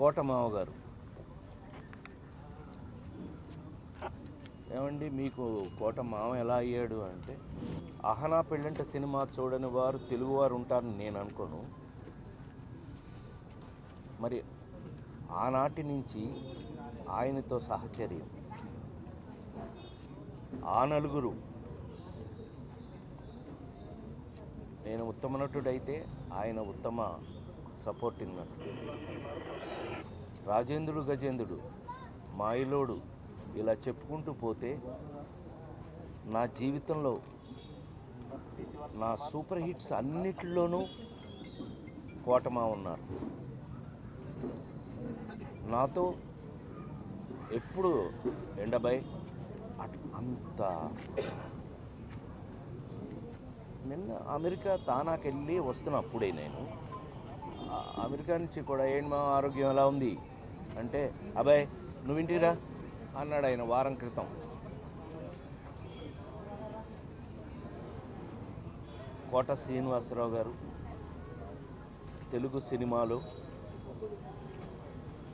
కోటమావ గారు. ఏమండి మీకు కోట మామ ఎలా అయ్యాడు అంటే అహనా పెళ్ళంట సినిమా చూడని వారు తెలుగువారు ఉంటారని నేను అనుకోను. మరి ఆనాటి నుంచి ఆయనతో సహచర్యం. ఆ నలుగురు. నేను ఉత్తమ నటుడైతే ఆయన ఉత్తమ సపోర్టింగ్ ఇన్నాడు రాజేంద్రుడు గజేంద్రుడు మాయలోడు ఇలా చెప్పుకుంటూ పోతే నా జీవితంలో నా సూపర్ హిట్స్ అన్నిటిలోనూ కోటమా ఉన్నారు. నాతో ఎప్పుడు ఎండబై అట్- అంత. నిన్న అమెరికా తానాకెళ్ళి వస్తున్నప్పుడే వస్తున్నా అప్పుడే నేను. అమెరికా నుంచి కూడా ఏంటి మా ఆరోగ్యం ఎలా ఉంది? అంటే అబ్బాయి నువ్వు అన్నాడు ఆయన వారం క్రితం. కోట శ్రీనివాసరావు గారు తెలుగు సినిమాలో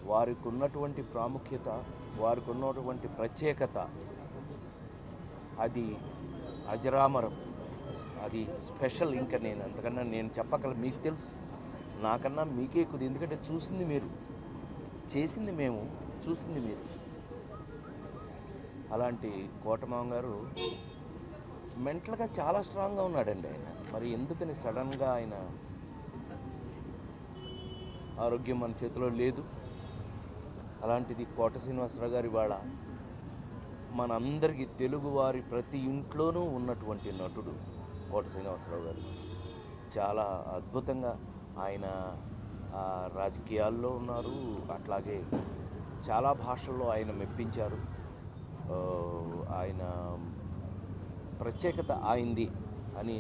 వారికి ఉన్నటువంటి ప్రాముఖ్యత వారికి ఉన్నటువంటి ప్రత్యేకత అది అజరామరం. అది స్పెషల్ ఇంకా నేను అంతకన్నా నేను చెప్పగల మీకు తెలుసు. నాకన్నా మీకే ఎక్కువ ఎందుకంటే చూసింది మీరు. చేసింది మేము చూసింది మీరు. అలాంటి కోటమాం గారు మెంటల్గా చాలా స్ట్రాంగ్గా ఉన్నాడండి ఆయన. మరి ఎందుకని సడన్గా ఆయన ఆరోగ్యం మన చేతిలో లేదు? అలాంటిది కోట శ్రీనివాసరావు గారి వాళ్ళ మనందరికీ తెలుగువారి ప్రతి ఇంట్లోనూ ఉన్నటువంటి నటుడు కోట శ్రీనివాసరావు గారు. చాలా అద్భుతంగా ఆయన రాజకీయాల్లో ఉన్నారు. అట్లాగే చాలా భాషల్లో ఆయన మెప్పించారు. ఆయన ప్రత్యేకత ఆయింది అని